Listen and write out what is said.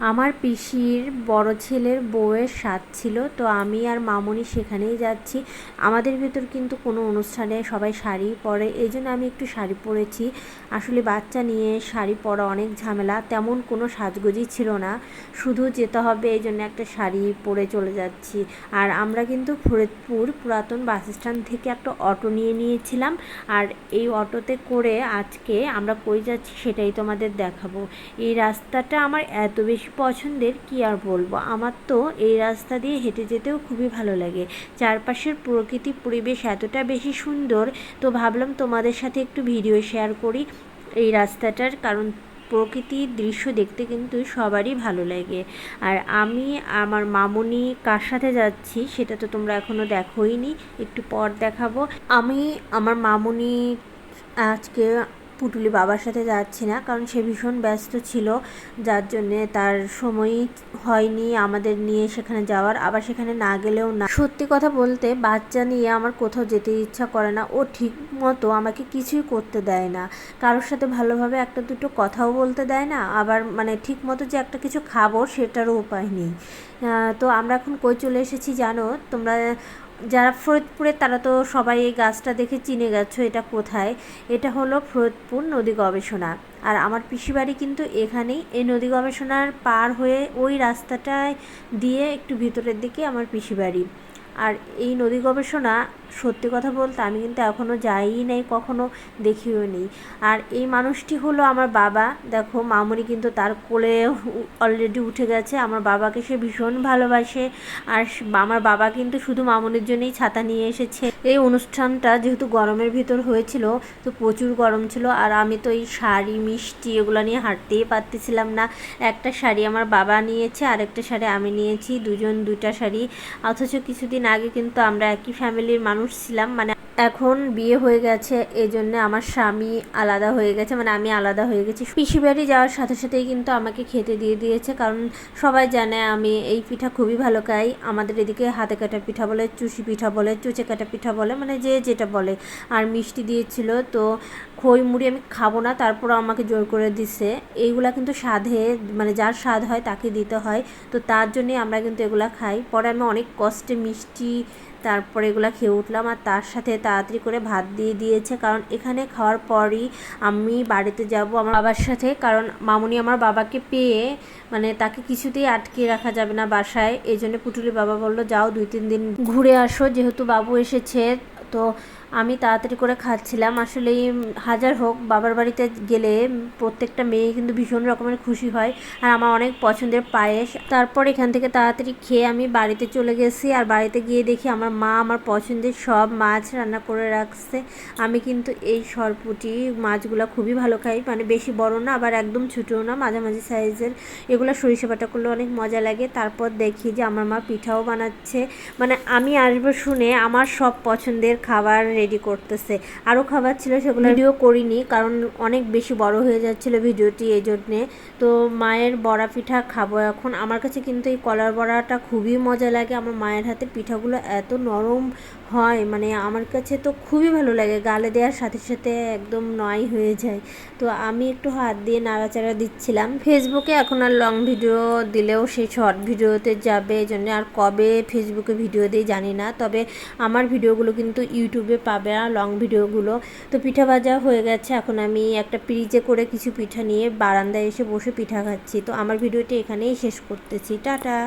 আমার পিসির বড় ছেলের বউয়ের স্বাদ ছিল, তো আমি আর মামুনি সেখানেই যাচ্ছি। আমাদের ভেতর কিন্তু কোনো অনুষ্ঠানে সবাই শাড়ি পরে, এই জন্য আমি একটু শাড়ি পরেছি। আসলে বাচ্চা নিয়ে শাড়ি পরা অনেক ঝামেলা, তেমন কোনো সাজগোজই ছিল না। শুধু যেতে হবে, এই জন্য একটা শাড়ি পরে চলে যাচ্ছি। আর আমরা কিন্তু ফরিদপুর পুরাতন বাস স্ট্যান্ড থেকে একটা অটো নিয়ে নিয়েছিলাম। আর এই অটোতে করে আজকে আমরা কই যাচ্ছি সেটাই তোমাদের দেখাবো। এই রাস্তাটা আমার এত বেশি পছন্দের কি আর বলব? আমার তো এই রাস্তা দিয়ে হেঁটে যেতেও খুবই ভালো লাগে। চারপাশের প্রকৃতি পরিবেশ এতটা বেশি সুন্দর, তো ভাবলাম তোমাদের সাথে একটু ভিডিও শেয়ার করি এই রাস্তাটার, কারণ প্রকৃতির দৃশ্য দেখতে কিন্তু সবারই ভালো লাগে। আর আমি আমার মামুনি কার সাথে যাচ্ছি সেটা তো তোমরা এখনও দেখোই একটু পর দেখাবো। আমি আমার মামুনি আজকে পুটুলি বাবার সাথে যাচ্ছি না, কারণ সে ভীষণ ব্যস্ত ছিল, যার জন্যে তার সময়ই হয়নি আমাদের নিয়ে সেখানে যাওয়ার, আবার সেখানে না গেলেও না। সত্যি কথা বলতে বাচ্চা নিয়ে আমার কোথাও যেতে ইচ্ছা করে না, ও ঠিক মতো আমাকে কিছুই করতে দেয় না। কারোর সাথে ভালোভাবে একটা দুটো কথাও বলতে দেয় না, আবার মানে ঠিক মতো যে একটা কিছু খাব সেটারও উপায় নেই। তো আমরা এখন কই চলে এসেছি জানো? তোমরা যারা ফরিদপুরে, তারা তো সবাই এই গাছটা দেখে চিনে গেছো এটা কোথায়? এটা হলো ফরিদপুর নদী গবেষণা। আর আমার পিসি বাড়ি কিন্তু এখানেই। এই নদী গবেষণার পার হয়ে ওই রাস্তাটায় দিয়ে একটু ভিতরের দিকে আমার পিসি বাড়ি আর এই নদী গবেষণা সত্যি কথা বলতে আমি কিন্তু এখনও যাইই নাই, কখনো দেখিও নেই। আর এই মানুষটি হলো আমার বাবা। দেখো, মামুনি কিন্তু তার কোলে অলরেডি উঠে গেছে। আমার বাবাকে সে ভীষণ ভালোবাসে। আর আমার বাবা কিন্তু শুধু মামুনির জন্যই ছাতা নিয়ে এসেছে। এই অনুষ্ঠানটা যেহেতু গরমের ভিতর হয়েছিল, তো প্রচুর গরম ছিল। আর আমি তো এই শাড়ি, মিষ্টি এগুলো নিয়ে হাঁটতেই পারতেছিলাম না। একটা শাড়ি আমার বাবা নিয়েছে আর একটা শাড়ি আমি নিয়েছি। দুজন দুটা শাড়ি। অথচ কিছুদিন আগে কিন্তু আমরা একই ফ্যামিলির মানুষ মানুষ ছিলাম মানে এখন বিয়ে হয়ে গেছে এই জন্য আমার স্বামী আলাদা হয়ে গেছে মানে আমি আলাদা হয়ে গেছি। পিসি বাড়ি যাওয়ার সাথে সাথেই কিন্তু আমাকে খেতে দিয়ে দিয়েছে, কারণ সবাই জানে আমি এই পিঠা খুবই ভালো খাই। আমাদের এদিকে হাতে কাটা পিঠা বলে, চুষি পিঠা বলে, চুচে কাটা পিঠা বলে মানে যে যেটা বলে। আর মিষ্টি দিয়েছিল, তো খই মুড়ি আমি খাব না, তারপরও আমাকে জোর করে দিছে। এইগুলা কিন্তু স্বাদে মানে যার স্বাদ হয় তাকে দিতে হয়, তো তার জন্যই আমরা কিন্তু এগুলা খাই। পরে আমি অনেক কষ্টে মিষ্টি তারপরে এগুলো খেয়ে উঠলাম আর তার সাথে তাড়াতাড়ি করে ভাত দিয়ে দিয়েছে। কারণ এখানে খাওয়ার পরই আমি বাড়িতে যাব আমার বাবার সাথে। কারণ মামুনি আমার বাবাকে পেয়ে মানে তাকে কিছুতেই আটকে রাখা যাবে না বাসায়। এই জন্য পুটুলি বাবা বলল, যাও দুই তিন দিন ঘুরে আসো। যেহেতু বাবু এসেছে, তো আমি তাড়াতাড়ি করে খাচ্ছিলাম। আসলে হাজার হোক, বাবার বাড়িতে গেলে প্রত্যেকটা মেয়ে কিন্তু ভীষণ রকমের খুশি হয় আর আমার অনেক পছন্দের পায়েস। তারপর এখান থেকে তাড়াতাড়ি খেয়ে আমি বাড়িতে চলে গেছি আর বাড়িতে গিয়ে দেখি আমার মা আমার পছন্দের সব মাছ রান্না করে রাখছে। আমি কিন্তু এই সরপুটি মাছগুলো খুবই ভালো খাই। মানে বেশি বড় না, আবার একদম ছোটোও না, মাঝামাঝি সাইজের। এগুলো সরিষা বাটা করলে অনেক মজা লাগে। তারপর দেখি যে আমার মা পিঠাও বানাচ্ছে। মানে আমি আসব শুনে আমার সব পছন্দের খাবার রেডি করতেছে। আরও খাবার ছিল সেগুলো ভিডিও করিনি, কারণ অনেক বেশি বড় হয়ে যাচ্ছিল ভিডিওটি এই জন্যে। তো মায়ের বড়া পিঠা খাব এখন। আমার কাছে কিন্তু এই কলার বড়াটা খুবই মজা লাগে। আমার মায়ের হাতে পিঠাগুলো এত নরম হয় মানে আমার কাছে তো খুবই ভালো লাগে। গালে দেওয়ার সাথে সাথে একদম নয় হয়ে যায়। তো আমি একটু হাত দিয়ে নাড়াচাড়া দিচ্ছিলাম। ফেসবুকে এখন আর লং ভিডিও দিলেও সেই শর্ট ভিডিওতে যাবে, এই জন্য আর কবে ফেসবুকে ভিডিও দিই জানি না। তবে আমার ভিডিওগুলো কিন্তু ইউটিউবে পাবে আর লং ভিডিওগুলো তো পিঠা ভাজা হয়ে গেছে, এখন আমি একটা ফ্রিজে করে কিছু পিঠা নিয়ে বারান্দায় এসে বসে পিঠা খাচ্ছি। তো আমার ভিডিওটি এখানেই শেষ করতেছি। টাটা!